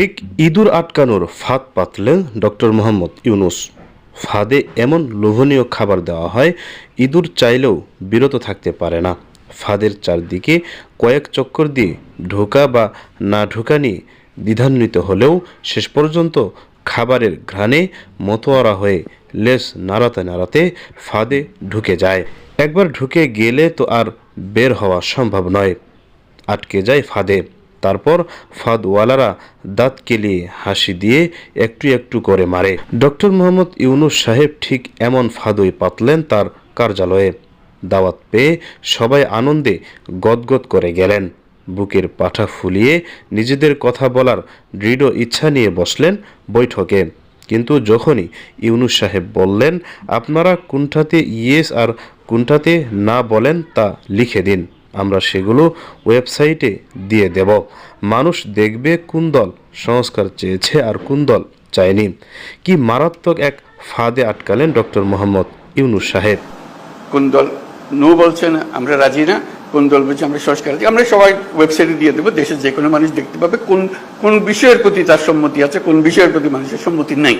ঠিক ইঁদুর আটকানোর ফাঁদ পাতলেন ডক্টর মোহাম্মদ ইউনুস। ফাঁদে এমন লোভনীয় খাবার দেওয়া হয়, ইঁদুর চাইলেও বিরত থাকতে পারে না। ফাঁদের চারদিকে কয়েক চক্কর দিয়ে ঢোকা বা না ঢোকা নিয়ে দ্বিধান্বিত হলেও শেষ পর্যন্ত খাবারের ঘ্রাণে মতোয়ারা হয়ে লেস নাড়াতে নাড়াতে ফাঁদে ঢুকে যায়। একবার ঢুকে গেলে তো আর বের হওয়া সম্ভব নয়। আটকে যায় ফাঁদে। তারপর ফাঁদওয়ালারা দাঁত কেলিয়ে হাসি দিয়ে একটু একটু করে মারে। ডক্টর মোহাম্মদ ইউনুস সাহেব ঠিক এমন ফাঁদই পাতলেন তার কার্যালয়ে। দাওয়াত পেয়ে সবাই আনন্দে গদগদ করে গেলেন। বুকের পাঠা ফুলিয়ে নিজেদের কথা বলার দৃঢ় ইচ্ছা নিয়ে বসলেন বৈঠকে। কিন্তু যখনই ইউনুস সাহেব বললেন, আপনারা কোনটাতে ইয়েস আর কোনটাতে না বলেন তা লিখে দিন। আমরা সেগুলো ওয়েবসাইটে দিয়ে দেব। মানুষ দেখবে কোন দল সংস্কার চেয়েছে আর কোন দল চায়নি। কি মারাত্মক এক ফাঁদে আটকালেন ডক্টর মোহাম্মদ ইউনুস সাহেব। কোন দল নো বলছেন, আমরা রাজি না। কোন দল বলছে, আমরা সংস্কার আমরা সবাই ওয়েবসাইটে দিয়ে দেবো। দেশের যে কোনো মানুষ দেখতে পাবে কোন কোন বিষয়ের প্রতি তার সম্মতি আছে, কোন বিষয়ের প্রতি মানুষের সম্মতি নাই।